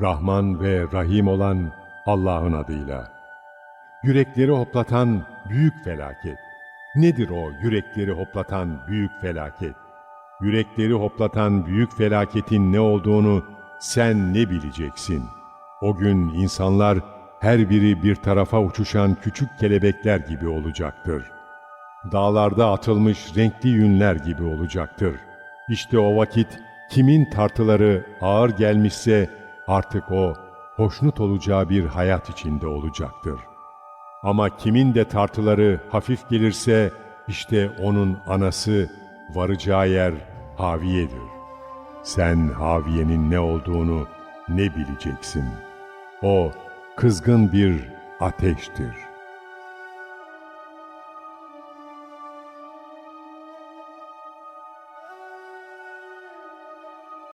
Rahman ve Rahim olan Allah'ın adıyla. Yürekleri hoplatan büyük felaket. Nedir o yürekleri hoplatan büyük felaket? Yürekleri hoplatan büyük felaketin ne olduğunu sen ne bileceksin? O gün insanlar her biri bir tarafa uçuşan küçük kelebekler gibi olacaktır. Dağlarda atılmış renkli yünler gibi olacaktır. İşte o vakit kimin tartıları ağır gelmişse artık o hoşnut olacağı bir hayat içinde olacaktır. Ama kimin de tartıları hafif gelirse işte onun anası varacağı yer Haviye'dir. Sen Haviye'nin ne olduğunu ne bileceksin? O kızgın bir ateştir.